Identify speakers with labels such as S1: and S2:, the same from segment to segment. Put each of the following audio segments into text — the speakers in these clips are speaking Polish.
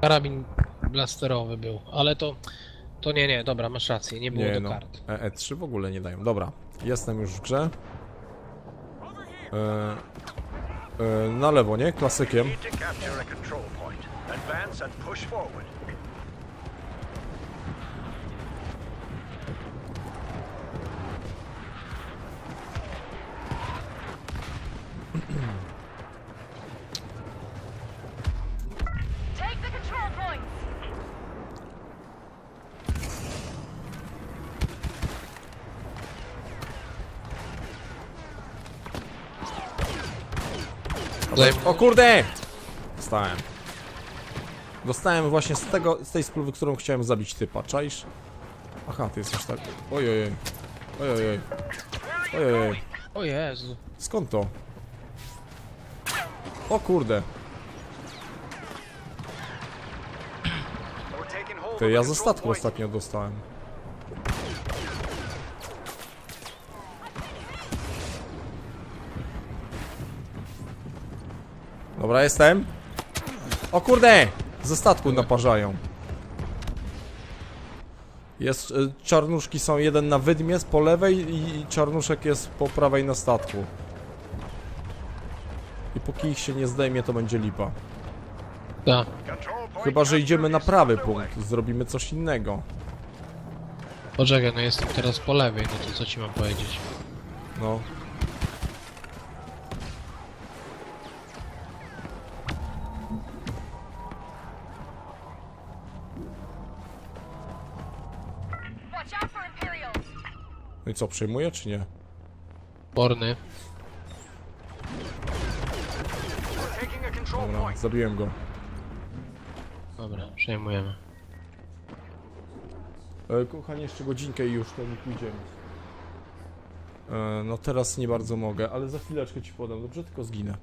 S1: Karabin blasterowy był, ale to... To nie, nie, dobra, masz rację, nie było
S2: Nie
S1: do
S2: no,
S1: kart.
S2: E- E3 w ogóle nie dają. Dobra, jestem już w grze. E, e, na lewo, nie? Klasykiem.
S1: Zajm-
S2: O kurde! Dostałem. Dostałem właśnie z tego, z tej spluwy, którą chciałem zabić typa, czaisz? Aha, ty jesteś tak... Ojojej. Ojojej. Ojojej.
S1: O Jezu.
S2: Skąd to? O kurde. Ty, ja ze statku ostatnio dostałem. Dobra, jestem. O kurde! Ze statku naparzają. Jest, y, czarnuszki są jeden na wydmie po lewej i i czarnuszek jest po prawej na statku. I póki ich się nie zdejmie, to będzie lipa.
S1: Tak.
S2: Chyba, że idziemy na prawy punkt, zrobimy coś innego.
S1: Poczekaj, no jestem teraz po lewej, no to co ci mam powiedzieć?
S2: No. I co, przejmuję czy nie?
S3: Control
S2: Dobra, zabiłem go.
S1: Dobra, przejmujemy.
S2: E, kochanie, jeszcze godzinkę i już to nie pójdziemy. E, no teraz nie bardzo mogę, ale za chwileczkę ci podam, dobrze? Tylko zginę.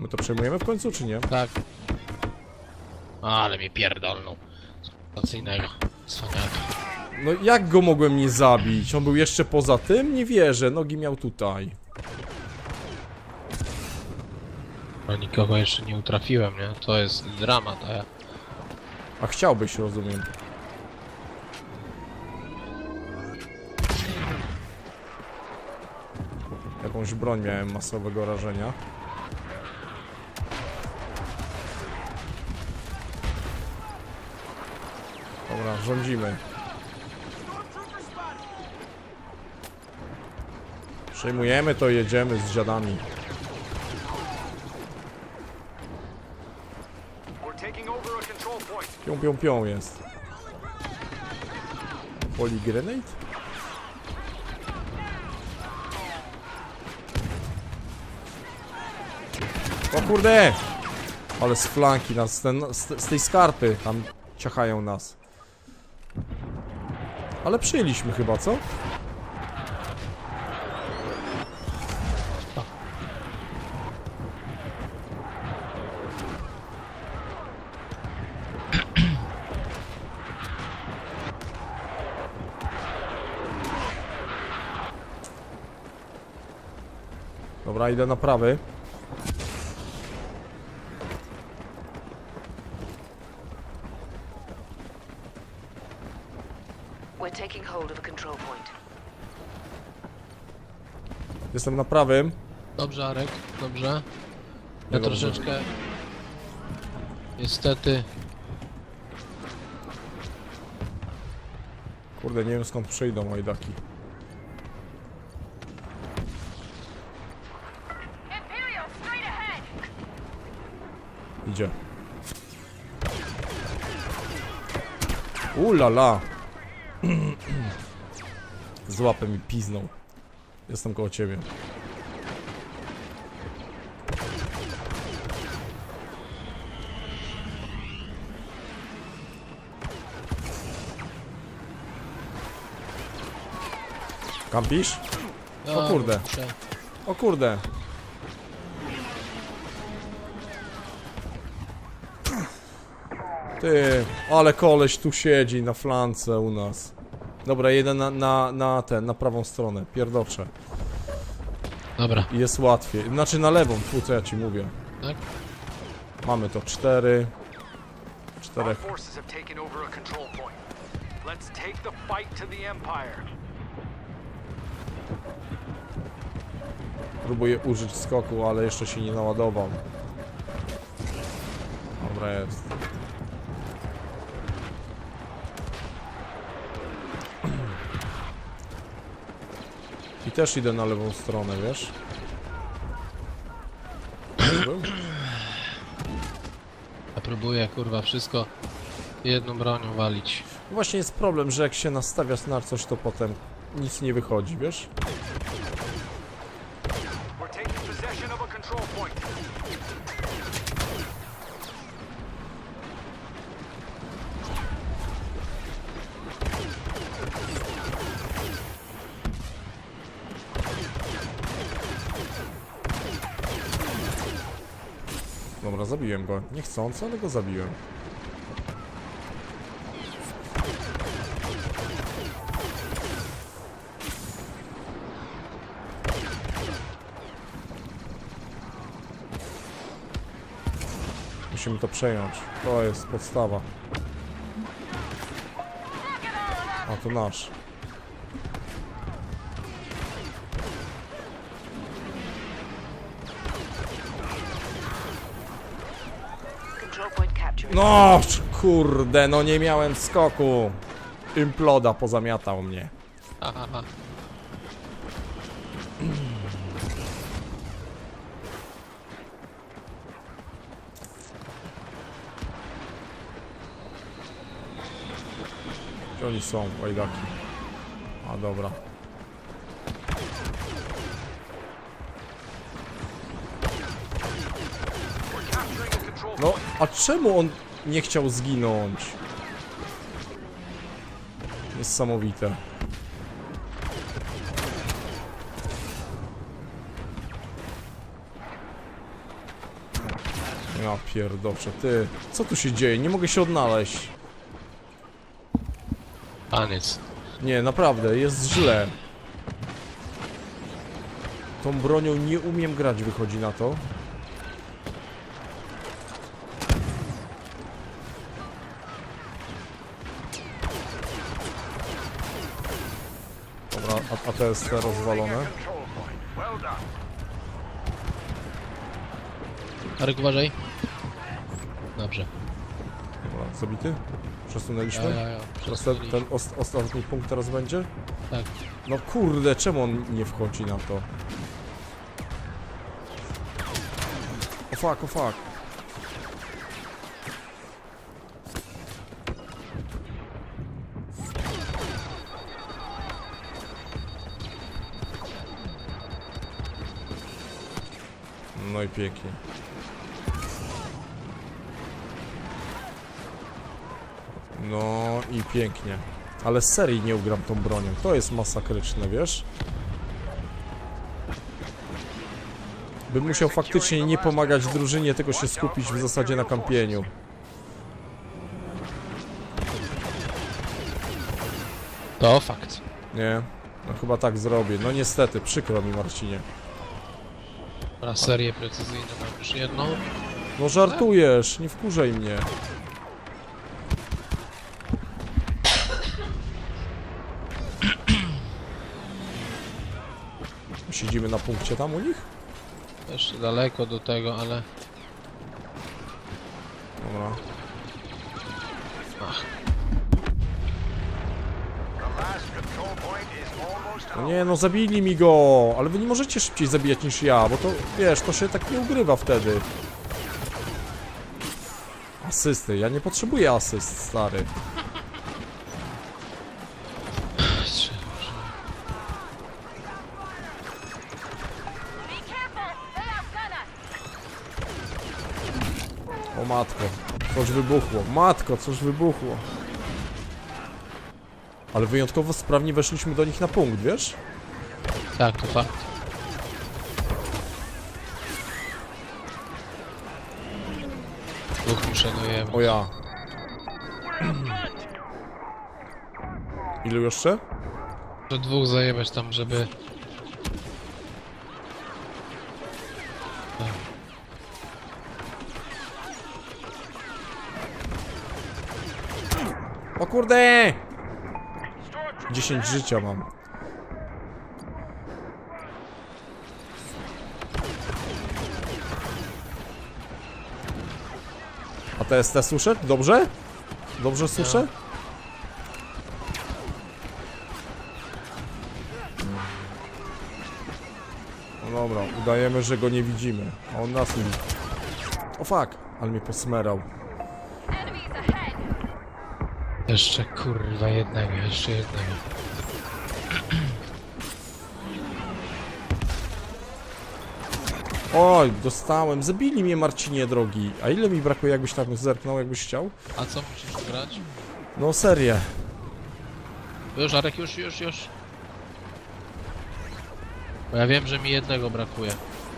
S2: My to przejmujemy w końcu, czy nie?
S1: Tak. Ale mnie pierdolną. Stacyjnego. Cwaniaka.
S2: No jak go mogłem nie zabić? On był jeszcze poza tym? Nie wierzę, nogi miał tutaj.
S1: No nikogo jeszcze nie utrafiłem, nie? To jest dramat, a ja...
S2: A chciałbyś, rozumiem. Jakąś broń miałem masowego rażenia. Dobra, rządzimy. Przejmujemy to, jedziemy z dziadami. Pią, pią, pią jest. Poligrenate? O kurde! Ale z flanki nas, ten, z, z tej skarpy tam ciachają nas. Ale przyjęliśmy chyba, co? Dobra, idę na prawy.
S4: We're taking hold of a control point.
S2: Jestem na prawym.
S1: Dobrze, Arek, dobrze. Ja
S2: Niedobrze.
S1: troszeczkę... Niestety...
S2: Kurde, nie wiem skąd przyjdą łajdaki.
S5: Imperials, straight ahead!
S2: Idzie. Ulala! Z łapem mi piznął. Jestem koło ciebie. Kampisz? O kurde. O kurde. Ty, ale koleś tu siedzi na flance u nas. Dobra, jeden na, na, na ten, na prawą stronę, pierdocze.
S1: Dobra,
S2: i jest łatwiej. Znaczy na lewą, tu co ja ci mówię.
S1: tak?
S2: Mamy to cztery.
S3: Our
S2: Czterech.
S3: forces have taken over a control point. Let's take the fight to the Empire.
S2: Próbuję użyć skoku, ale jeszcze się nie naładował. Dobra jest. Też idę na lewą stronę, wiesz?
S1: Ja próbuję, kurwa, wszystko jedną bronią walić.
S2: Właśnie jest problem, że jak się nastawiasz na coś, to potem nic nie wychodzi, wiesz?
S3: We're taking possession of a control point.
S2: Dobra, zabiłem go. Niechcący, ale go zabiłem. Musimy to przejąć. To jest podstawa. A to nasz. No, kurde, no nie miałem skoku. Imploda pozamiatał mnie.
S1: Aha, aha.
S2: Gdzie oni są, łajdaki? A dobra. No, a czemu on nie chciał zginąć? Niesamowite. Ja pierdolę, ty. Co tu się dzieje? Nie mogę się odnaleźć.
S1: Paniec.
S2: Nie, naprawdę, jest źle. Tą bronią nie umiem grać, wychodzi na to. Dobra, a, a to jest rozwalone.
S1: Arek, uważaj. Dobrze.
S2: Dobra, zabity?
S1: Ja,
S2: Przesunęliśmy?
S1: ja, ja.
S2: Teraz ten, ten os, ostatni punkt teraz będzie?
S1: Tak.
S2: No kurde, czemu on nie wchodzi na to? O fuck, o fuck. I pięknie. No i pięknie. Ale serii nie ugram tą bronią. To jest masakryczne, wiesz? Bym musiał faktycznie nie pomagać drużynie, tylko się skupić w zasadzie na kampieniu.
S1: To fakt.
S2: Nie? No chyba tak zrobię. No niestety, przykro mi Marcinie.
S1: Na serię precyzyjną mam już jedną.
S2: No żartujesz, nie wkurzaj mnie. Siedzimy na punkcie tam u nich?
S1: Jeszcze daleko do tego, ale...
S2: Dobra. No nie, no zabili mi go, ale wy nie możecie szybciej zabijać niż ja, bo to, wiesz, to się tak nie ugrywa wtedy. Asysty, ja nie potrzebuję asyst, stary. O matko, coś wybuchło. Matko, coś wybuchło. Ale wyjątkowo sprawnie weszliśmy do nich na punkt, wiesz?
S1: Tak, to fakt. Dwóch uszanujemy.
S2: O ja. Ilu jeszcze?
S1: Że dwóch zajebać tam, żeby...
S2: O kurde! 10 życia mam. A TST słyszę? Dobrze? Dobrze słyszę? No dobra, udajemy, że go nie widzimy. A on nas nie widzi. O fuck, ale mnie posmerał.
S1: Jeszcze kurwa jednego, jeszcze jednego.
S2: Oj, dostałem. Zabili mnie Marcinie drogi. A ile mi brakuje, jakbyś tam zerknął, jakbyś chciał?
S1: A co musisz grać?
S2: No serię.
S1: Już, Arek, już, już, już. Bo ja wiem, że mi jednego brakuje.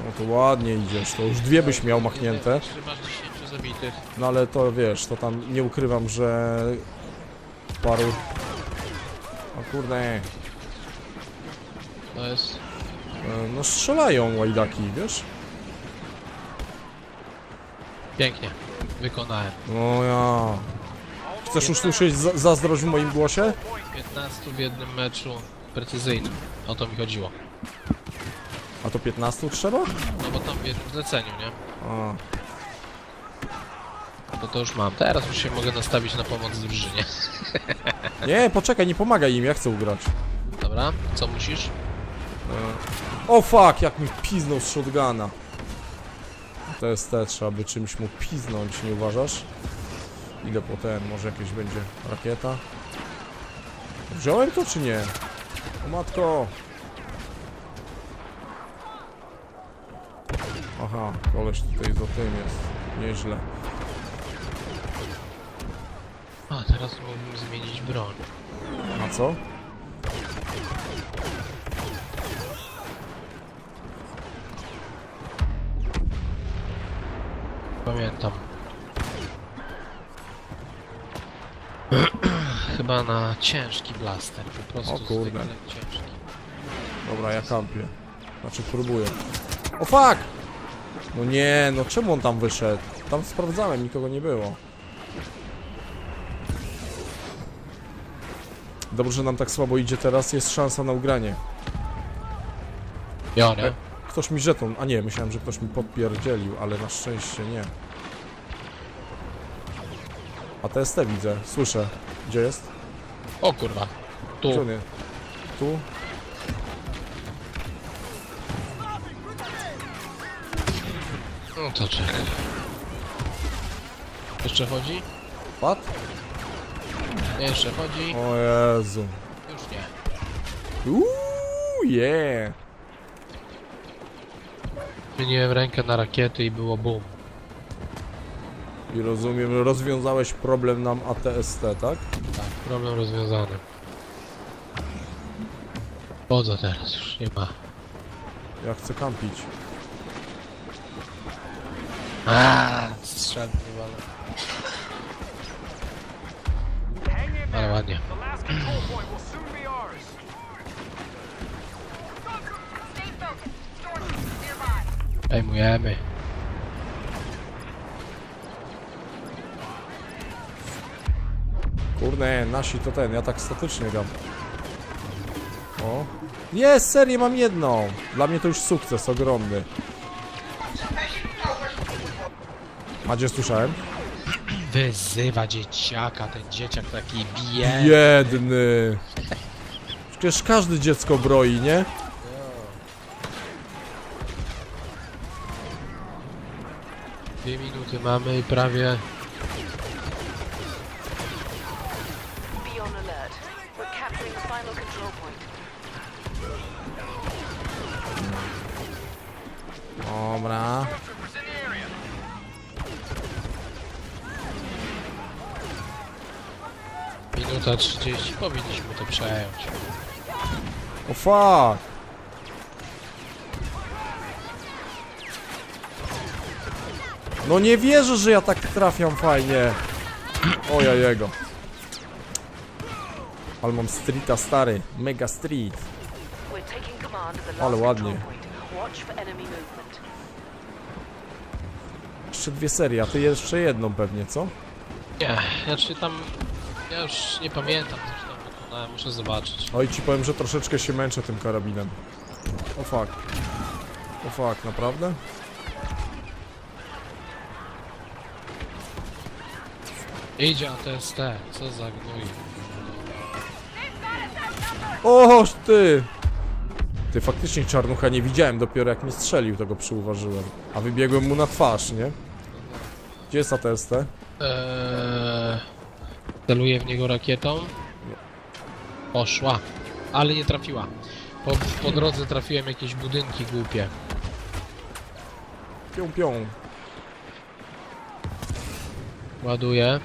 S2: No to ładnie idziesz. To już dwie byś miał machnięte.
S1: Jeszcze masz 10 zabitych.
S2: No ale to wiesz, to tam nie ukrywam, że paru... O kurde.
S1: To jest...
S2: E, No strzelają łajdaki, wiesz?
S1: Pięknie. Wykonałem.
S2: No ja... Chcesz już słyszeć za zazdrość w moim głosie?
S1: 15 w jednym meczu precyzyjnym. O to mi chodziło.
S2: A to 15 trzeba?
S1: No bo tam w jednym zleceniu, nie?
S2: A,
S1: To to już mam. Teraz już się mogę nastawić na pomoc drużynie.
S2: nie, poczekaj, nie pomagaj im, ja chcę ugrać.
S1: Dobra, co musisz?
S2: O fuck, jak mi piznął z shotguna. To jest te, trzeba by czymś mu piznąć, nie uważasz? Idę po ten, może jakieś będzie rakieta. Wziąłem to czy nie? O matko! Aha, koleś tutaj za tym jest. Nieźle.
S1: A, teraz mógłbym zmienić broń.
S2: A co?
S1: Pamiętam. Chyba na ciężki blaster, po prostu
S2: O kurde.
S1: zwykle ciężki.
S2: Dobra, ja kampię. Znaczy próbuję. O fuck! No nie, no czemu on tam wyszedł? Tam sprawdzałem, nikogo nie było. Dobrze, że nam tak słabo idzie teraz, jest szansa na ugranie.
S1: Biorę.
S2: Ktoś mi żeton, a nie, myślałem, że ktoś mi podpierdzielił, ale na szczęście nie. A TST widzę, słyszę. Gdzie jest?
S1: O kurwa.
S2: Gdzie
S1: Tu.
S2: on jest? Tu?
S1: No to czekaj. Jeszcze chodzi?
S2: Pat?
S1: Jeszcze chodzi.
S2: O Jezu.
S1: Już nie.
S2: Uuu, yeah.
S1: Zmieniłem rękę na rakiety i było boom.
S2: I rozumiem, rozwiązałeś problem nam ATST, tak?
S1: Tak, problem rozwiązany. Chodzę teraz, już nie ma.
S2: Ja chcę kampić.
S1: Aaaa, strzelby
S5: nearby.
S1: Przejmujemy.
S2: Kurde, nasi to ten, ja tak statycznie gram. O. Jest, serię mam jedną. Dla mnie to już sukces ogromny. Macie słyszałem?
S1: Wyzywa dzieciaka, ten dzieciak taki bije.
S2: Biedny. Przecież każde dziecko broi, nie?
S1: Dwie minuty mamy i prawie... Minuta 30, powinniśmy to przejąć.
S2: O fuck. No nie wierzę, że ja tak trafiam fajnie. O ja jego. Ale mam streeta stary. Mega street. Ale ładnie. Jeszcze dwie serie, a ty jeszcze jedną pewnie, co?
S1: Nie, znaczy tam... Ja już nie pamiętam, co tam wykonałem, muszę zobaczyć.
S2: Oj, ci powiem, że troszeczkę się męczę tym karabinem. O fuck. O fuck, naprawdę?
S1: Idzie ATST, co za gnój.
S2: O, ty! Ty, faktycznie czarnucha nie widziałem, dopiero jak mnie strzelił, to go przyuważyłem. A wybiegłem mu na twarz, nie? Gdzie jest ATST?
S1: Eee, celuję w niego rakietą. Poszła, ale nie trafiła. Po, po drodze trafiłem jakieś budynki głupie.
S2: Pią, pią.
S1: Ładuję.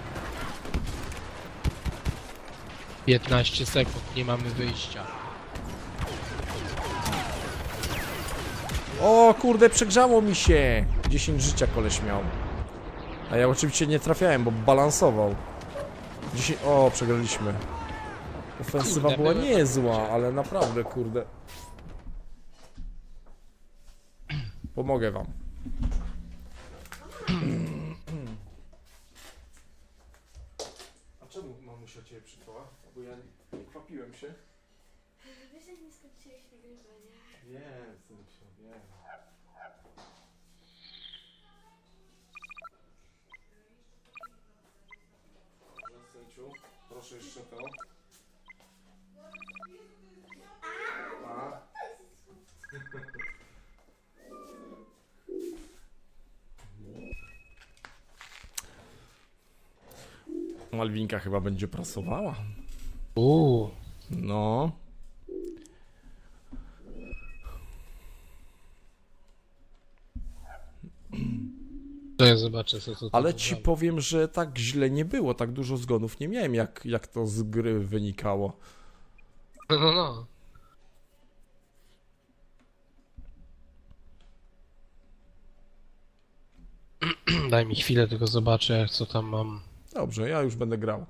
S1: 15 sekund, nie mamy wyjścia.
S2: O, kurde, przegrzało mi się! 10 życia koleś miał. A ja oczywiście nie trafiałem, bo balansował. 10... O, przegraliśmy. Ofensywa
S1: Kurde,
S2: była niezła, ale naprawdę, kurde. Pomogę wam. A czemu mamusia cię przytwała? Bo ja nie kwapiłem się.
S6: Wiesz, jak nie?
S2: Wiem, proszę jeszcze to. A? Malwinka chyba będzie prasowała.
S1: Uuu,
S2: No.
S1: To ja zobaczę co to
S2: Ale ci powiem, że tak źle nie było, tak dużo zgonów nie miałem, jak, jak to z gry wynikało.
S1: No, no, no. Daj mi chwilę, tylko zobaczę co tam mam.
S2: Dobrze, ja już będę grał.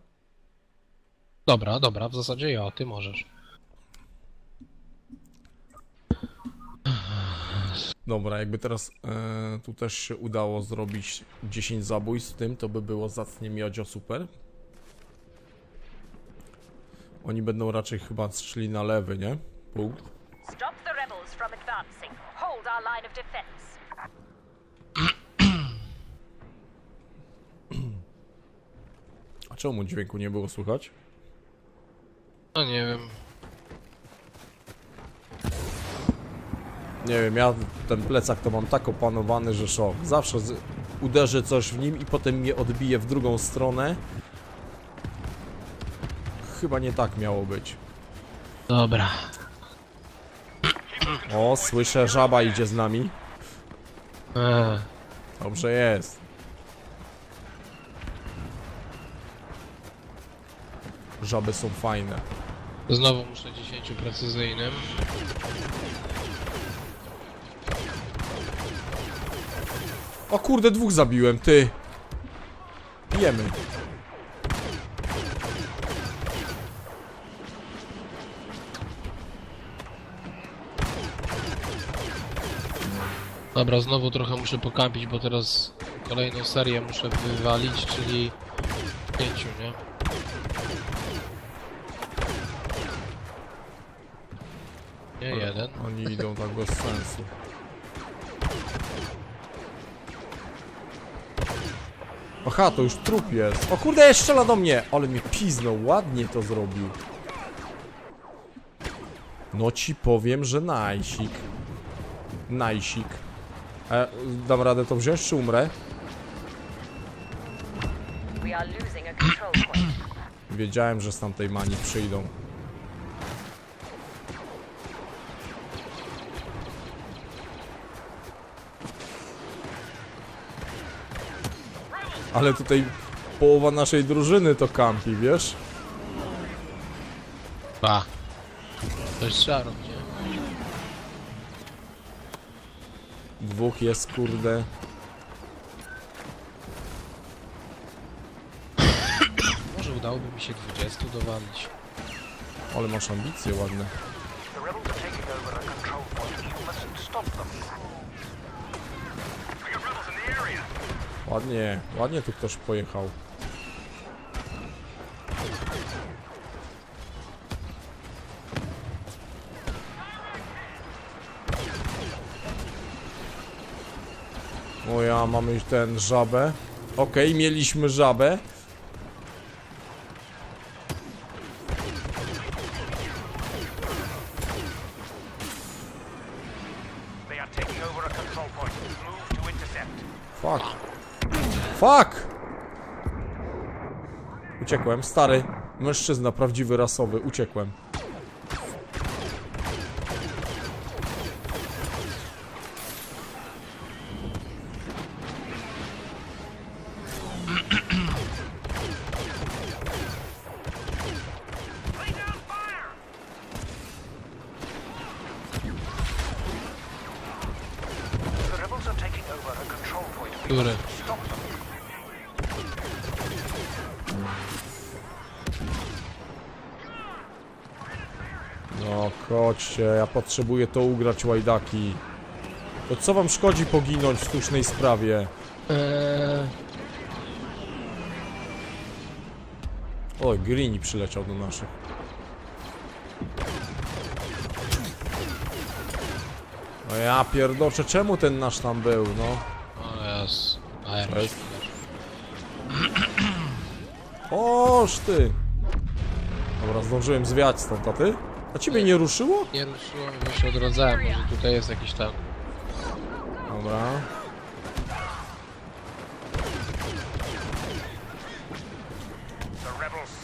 S1: Dobra, dobra, w zasadzie ja, ty możesz.
S2: Dobra, jakby teraz e, tu też się udało zrobić 10 zabójstw z tym, to by było zacnie miodzio super. Oni będą raczej chyba szli na lewy, nie? Pół.
S5: Stop the rebels from advancing. Hold our line of defense.
S2: A czemu dźwięku nie było słychać?
S1: No nie wiem.
S2: Nie wiem, ja ten plecak to mam tak opanowany, że szok. Zawsze uderzę coś w nim i potem mnie odbije w drugą stronę. Chyba nie tak miało być.
S1: Dobra.
S2: O, słyszę, żaba idzie z nami.
S1: Eee,
S2: Dobrze jest. Żaby są fajne.
S1: znowu muszę 10 precyzyjnym.
S2: O kurde, dwóch zabiłem, ty. Pijemy.
S1: Dobra, znowu trochę muszę pokampić, bo teraz kolejną serię muszę wywalić, czyli 5, nie? Nie jeden.
S2: Oni idą tak bez sensu. Aha, to już trup jest. O kurde, strzela do mnie! Ale mnie piznął, ładnie to zrobił. No ci powiem, że najsik. Najsik. E, dam radę to wziąć, czy umrę? Wiedziałem, że z tamtej mani przyjdą. Ale tutaj połowa naszej drużyny to kampi, wiesz?
S1: Ba. Coś trzeba robić, nie?
S2: Dwóch jest, kurde.
S1: Może udałoby mi się 20 dowalić.
S2: Ale masz ambicje ładne.
S3: The rebels are taking over a control point. You must stop them. We got rebels in the area.
S2: Ładnie, ładnie tu ktoś pojechał. O ja, mamy ten żabę. Okej, mieliśmy żabę.
S3: They are taking over a control point. Move to intercept.
S2: Fuck. Fuck! Uciekłem, stary. Mężczyzna, prawdziwy, rasowy. Uciekłem. Chodźcie, ja potrzebuję to ugrać, łajdaki. To co wam szkodzi poginąć w słusznej sprawie?
S1: Eee,
S2: Oj, Greeny przyleciał do naszych. No ja pierdoczę, czemu ten nasz tam był, no?
S1: o jas.
S2: To jest- Oż ty! Dobra, zdążyłem zwiać stąd, a ty? A ciebie nie ruszyło?
S1: Nie ruszyło, bo się odrodzałem. Może tutaj jest jakiś tam.
S2: Dobra.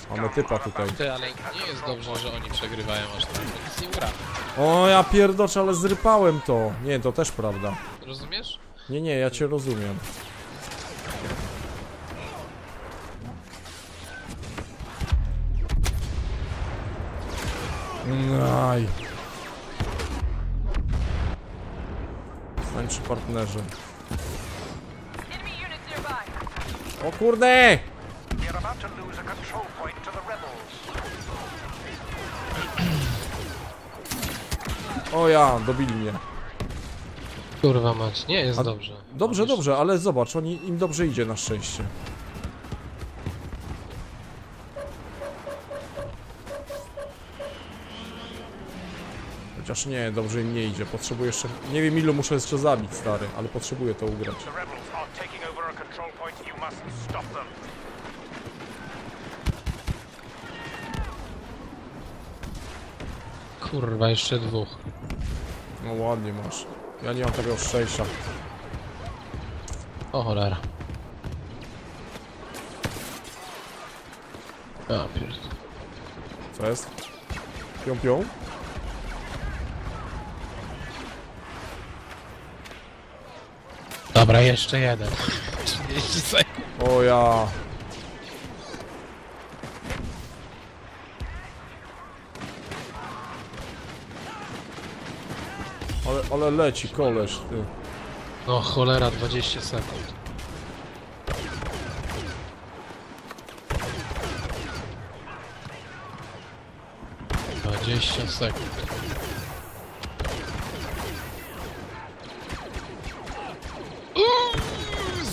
S2: Mamy typa tutaj.
S1: Ty, ale nie jest dobrze, że oni przegrywają aż tak. bo Nic nie.
S2: O, ja pierdoczę, ale zrypałem to. Nie, to też prawda.
S1: Rozumiesz?
S2: Nie, nie, ja cię rozumiem.
S3: Control point to the rebels.
S2: O ja, dobili mnie.
S1: Kurwa mać, nie jest
S2: A-
S1: dobrze.
S2: Dobrze, dobrze, ale zobacz, oni, im dobrze idzie na szczęście. Chociaż nie, dobrze im nie idzie. Potrzebuję jeszcze... Nie wiem ilu muszę jeszcze zabić, stary, ale potrzebuję to ugrać.
S1: Kurwa, jeszcze dwóch.
S2: No ładnie masz. Ja nie mam tego szczęścia.
S1: O cholera. A, pierd...
S2: Co jest? Pią, pią?
S1: Dobra, jeszcze jeden. 30 sekund.
S2: O ja. Ale, ale leci koleś, ty.
S1: No cholera, 20 sekund. Dwadzieścia sekund.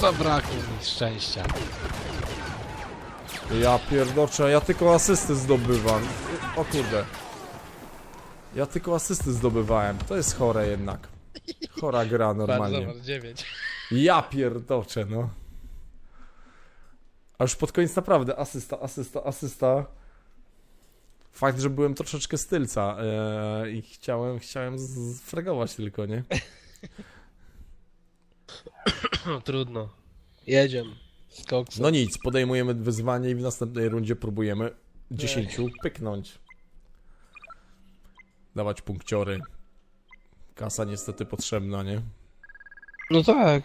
S1: Zabrakło mi szczęścia.
S2: Ja pierdoczę, ja tylko asysty zdobywam. O kurde. Ja tylko asysty zdobywałem. To jest chore jednak. Chora gra normalnie.
S1: Bardzo, 9.
S2: Ja pierdoczę, no. A już pod koniec naprawdę asysta, asysta, asysta. Fakt, że byłem troszeczkę z tylca e, i chciałem, chciałem zfregować tylko, nie?
S1: Trudno. Jedziemy. Skok.
S2: No nic, podejmujemy wyzwanie i w następnej rundzie próbujemy 10 pyknąć. Dawać punkciory. Kasa niestety potrzebna, nie?
S1: No tak.